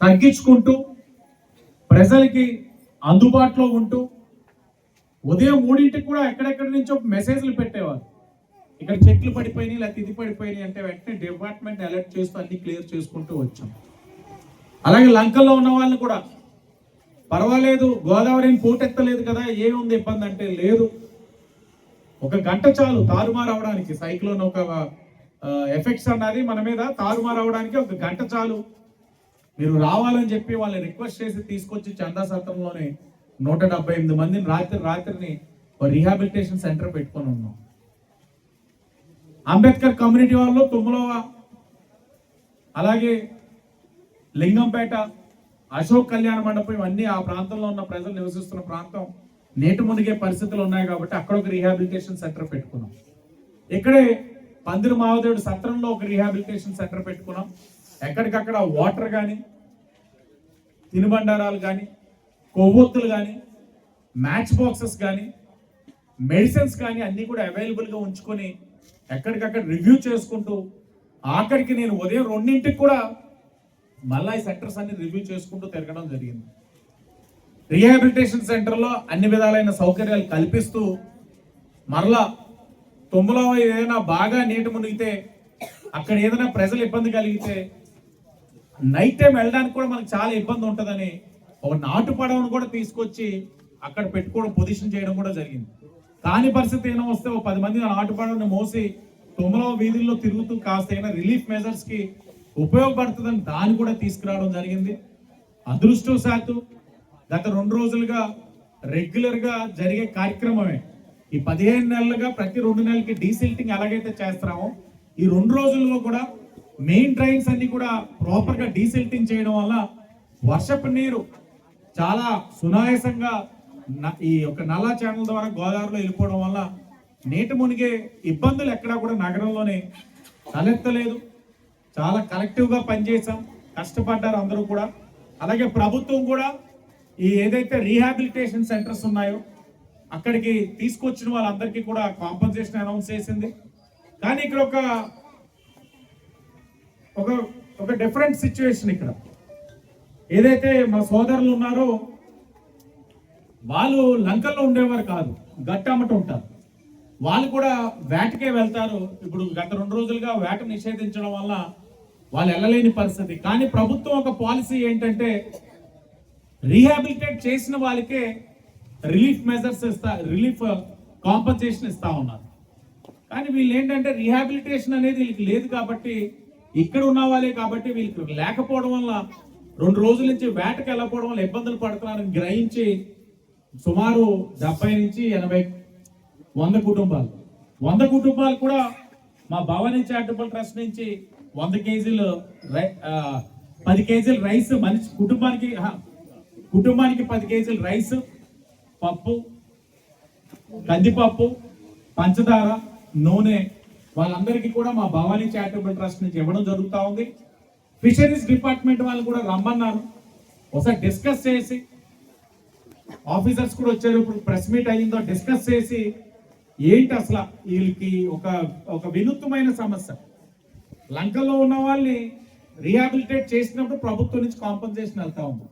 తగ్గించుకుంటూ ప్రజలకి అందుబాటులో ఉంటూ ఉదయం మూడింటికి కూడా ఎక్కడెక్కడి నుంచో మెసేజ్లు పెట్టేవారు. ఇక్కడ చెట్లు పడిపోయినాయి లేకపోతే ఇది పడిపోయినాయి అంటే వెంటనే డిపార్ట్మెంట్ అలర్ట్ చేస్తూ అన్ని క్లియర్ చేసుకుంటూ వచ్చాం. అలాగే లంకల్లో ఉన్న వాళ్ళని కూడా పర్వాలేదు గోదావరిని పూటెత్తలేదు కదా ఏముంది ఇబ్బంది అంటే లేదు. ఒక గంట చాలు తారుమారు అవడానికి సైక్లోన్ ఒక ఎఫెక్ట్స్ అన్నది మన మీద తారుమారు అవడానికి ఒక గంట చాలు. మీరు రావాలని చెప్పి వాళ్ళని రిక్వెస్ట్ చేసి తీసుకొచ్చి చందా సత్రంలోనే నూట డెబ్బై ఎనిమిది మందిని రాత్రి రాత్రిని ఒక రీహాబిలిటేషన్ సెంటర్ పెట్టుకొని ఉన్నాం. అంబేద్కర్ కమ్యూనిటీ వాళ్ళు తుమ్మలవ అలాగే లింగంపేట అశోక్ కళ్యాణ మండపం ఇవన్నీ ఆ ప్రాంతంలో ఉన్న ప్రజలు నివసిస్తున్న ప్రాంతం. నీటి మునిగే పరిస్థితులు ఉన్నాయి కాబట్టి అక్కడ ఒక రీహాబిలిటేషన్ సెంటర్ పెట్టుకున్నాం. ఇక్కడే పందిరి మావదేవుడు సత్రంలో ఒక రీహాబిలిటేషన్ సెంటర్ పెట్టుకున్నాం. ఎక్కడికక్కడ వాటర్ కానీ తినుబండారాలు కానీ కొవ్వొత్తులు కానీ మ్యాచ్ బాక్సెస్ కానీ మెడిసిన్స్ కానీ అన్నీ కూడా అవైలబుల్గా ఉంచుకొని ఎక్కడికక్కడ రివ్యూ చేసుకుంటూ ఆఖరికి నేను ఉదయం రెండింటికి కూడా మళ్ళా ఈ సెంటర్స్ అన్ని రివ్యూ చేసుకుంటూ తిరగడం జరిగింది. రీహాబిలిటేషన్ సెంటర్లో అన్ని విధాలైన సౌకర్యాలు కల్పిస్తూ మరలా తుమ్మలో ఏదైనా బాగా నీటి మునిగితే అక్కడ ఏదైనా ప్రజలు ఇబ్బంది కలిగితే నైట్ టైం వెళ్ళడానికి కూడా మనకు చాలా ఇబ్బంది ఉంటుందని ఒక నాటు పడవను కూడా తీసుకొచ్చి అక్కడ పెట్టుకోవడం పొజిషన్ చేయడం కూడా జరిగింది. కాని పరిస్థితి ఏమో వస్తే ఒక పది మంది ఆ నాటు పడవని మోసి తుమ్మలో వీధుల్లో తిరుగుతూ కాస్త అయినా రిలీఫ్ మెజర్స్కి ఉపయోగపడుతుందని దాన్ని కూడా తీసుకురావడం జరిగింది. అదృష్టవశాత్తు గత రెండు రోజులుగా రెగ్యులర్గా జరిగే కార్యక్రమమే. ఈ పదిహేను నెలలుగా ప్రతి రెండు నెలలకి డీసిల్టింగ్ ఎలాగైతే చేస్తున్నామో ఈ రెండు రోజుల్లో కూడా మెయిన్ డ్రైన్స్ అన్ని కూడా ప్రాపర్గా డీసిల్టింగ్ చేయడం వల్ల వర్షపు నీరు చాలా సునాయాసంగా ఈ యొక్క నల్లా ఛానల్ ద్వారా గోదావరిలో వెళ్ళిపోవడం వల్ల నీటి మునిగే ఇబ్బందులు ఎక్కడా కూడా నగరంలోనే తలెత్తలేదు. చాలా కలెక్టివ్గా పనిచేసాం కష్టపడ్డారు అందరూ కూడా. అలాగే ప్రభుత్వం కూడా ఈ ఏదైతే రీహాబిలిటేషన్ సెంటర్స్ ఉన్నాయో అక్కడికి తీసుకొచ్చిన వాళ్ళందరికీ కూడా కాంపన్సేషన్ అనౌన్స్ చేసింది. కానీ ఇక్కడ ఒక ఒక ఒక డిఫరెంట్ సిచ్యువేషన్ ఇక్కడ. ఏదైతే మా సోదరులు ఉన్నారో వాళ్ళు లంకల్లో ఉండేవారు కాదు గట్టమ్మట ఉంటారు. వాళ్ళు కూడా వేటకే వెళ్తారు. ఇప్పుడు గత రెండు రోజులుగా వేట నిషేధించడం వల్ల వాళ్ళు వెళ్ళలేని పరిస్థితి. కానీ ప్రభుత్వం ఒక పాలసీ ఏంటంటే రీహాబిలిటేట్ చేసిన వాళ్ళకే రిలీఫ్ మెజర్స్ ఇస్తా రిలీఫ్ కాంపన్సేషన్ uh, ఇస్తా ఉన్నారు. కానీ వీళ్ళు ఏంటంటే రీహాబిలిటేషన్ అనేది వీళ్ళకి లేదు కాబట్టి ఇక్కడ ఉన్న వాళ్ళే కాబట్టి వీళ్ళకి లేకపోవడం వల్ల రెండు రోజుల నుంచి వేటకి వెళ్ళకపోవడం వల్ల ఇబ్బందులు పడుతున్నారని గ్రహించి సుమారు డెబ్బై నుంచి ఎనభై వంద కుటుంబాలు. వంద కుటుంబాలు కూడా మా భవని చారిటబుల్ ట్రస్ట్ నుంచి వంద కేజీలు రై- పది కేజీలు రైస్ మనిషి కుటుంబానికి కుటుంబానికి పది కేజీలు రైస్ పప్పు కందిపప్పు పంచదార నూనె. వాళ్ళందరికీ కూడా మా భవానీ చారిటబుల్ ట్రస్ట్ నుంచి ఇవ్వడం జరుగుతూ ఉంది. ఫిషరీస్ డిపార్ట్మెంట్ వాళ్ళు కూడా రమ్మన్నారు. ఒకసారి డిస్కస్ చేసి ఆఫీసర్స్ కూడా వచ్చారు. ఇప్పుడు ప్రెస్ మీట్ అయ్యిందో డిస్కస్ చేసి ఏంటి అసలు వీళ్ళకి ఒక ఒక వినూత్నమైన సమస్య? లంకలో ఉన్న వాళ్ళని రీహాబిలిటేట్ చేసినప్పుడు ప్రభుత్వం నుంచి కాంపన్సేషన్ వెళ్తా ఉంది.